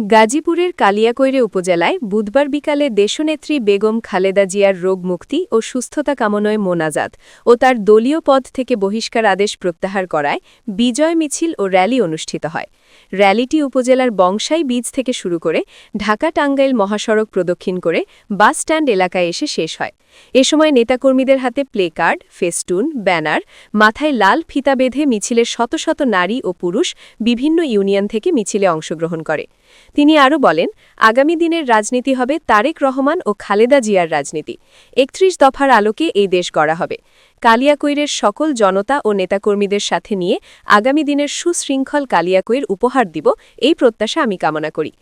গাজীপুরের কালিয়াকৈরে উপজেলায় বুধবার বিকালে দেশনেত্রী বেগম খালেদা জিয়ার রোগমুক্তি ও সুস্থতা কামনায় মোনাজাত ও তার দলীয় পদ থেকে বহিষ্কার আদেশ প্রত্যাহার করায় বিজয় মিছিল ও র্যালি অনুষ্ঠিত হয়। র্যালিটি উপজেলার বংশাই বীজ থেকে শুরু করে ঢাকা টাঙ্গাইল মহাসড়ক প্রদক্ষিণ করে বাস স্ট্যান্ড এলাকায় এসে শেষ হয়। এ সময় নেতাকর্মীদের হাতে প্লেকার্ড ফেস্টুন, ব্যানার, মাথায় লাল ফিতা বেঁধে মিছিলের শত শত নারী ও পুরুষ বিভিন্ন ইউনিয়ন থেকে মিছিলে অংশগ্রহণ করে। তিনি আরও বলেন, আগামী দিনের রাজনীতি হবে তারেক রহমান ও খালেদা জিয়ার রাজনীতি। একত্রিশ দফার আলোকে এই দেশ গড়া হবে। কালিয়াকৈরের সকল জনতা ও নেতাকর্মীদের সাথে নিয়ে আগামী দিনের সুশৃঙ্খল কালিয়াকৈর উপহার দিব এই প্রত্যাশা আমি কামনা করি।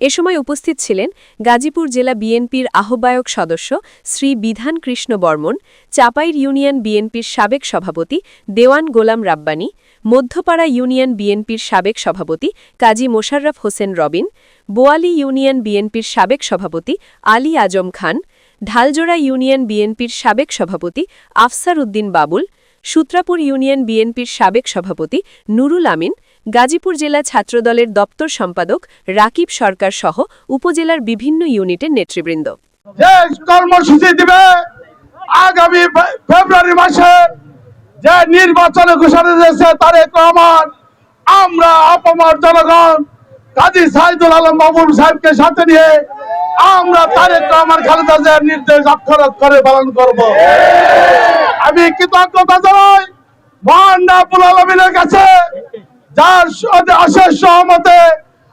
এ সময় উপস্থিত ছিলেন গাজীপুর জেলা বিএনপির আহ্বায়ক সদস্য শ্রী বিধান কৃষ্ণ বর্মন, চাপাইর ইউনিয়ন বিএনপির সাবেক সভাপতি দেওয়ান গোলাম রাব্বানী মধ্যপাড়া ইউনিয়ন বিএনপির সাবেক সভাপতি কাজী মোশাররফ হোসেন রবিন, বোয়ালি ইউনিয়ন বিএনপির সাবেক সভাপতি আলী আজম খান, ঢালজোড়া ইউনিয়ন বিএনপির সাবেক সভাপতি আফসার উদ্দিন বাবুল, সূত্রাপুর ইউনিয়ন বিএনপির সাবেক সভাপতি নুরুল আমিন, গাজীপুর জেলা ছাত্রদলের দপ্তর সম্পাদক রাকিব সরকার সহ উপজেলার বিভিন্ন ইউনিটের নেতৃবৃন্দ। কর্মসূচি দিবে। আগামী ফেব্রুয়ারি মাসে যে নির্বাচনে ঘোষণা দিয়েছে তারেক রহমান আমরা অপমার জনগণ, কাজী সাইদুল আলম বাবুল সাহেবকে সাথে নিয়ে আমরা তারেক রহমান খালেদা জিয়ার নির্দেশ অক্ষর অক্ষরে পালন করব। আমি কৃতজ্ঞতা জানাই মহান রাব্বুল আলমিনের কাছে, যার অশেষ সহমতে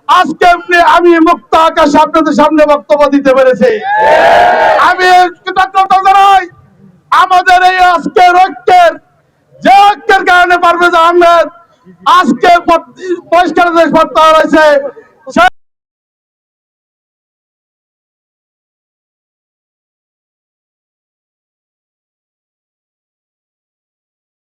আজকে আমি মুক্ত আকাশে আপনাদের সামনে বক্তব্য দিতে পেরেছি আমি কৃতজ্ঞতা জানাই আমাদের এই আজকের ঐক্যের যে ঐক্যের কারণে পারভেজ আহমেদ আজকে পদ- বহিষ্কার দেশ প্রত্যাহার হয়েছে।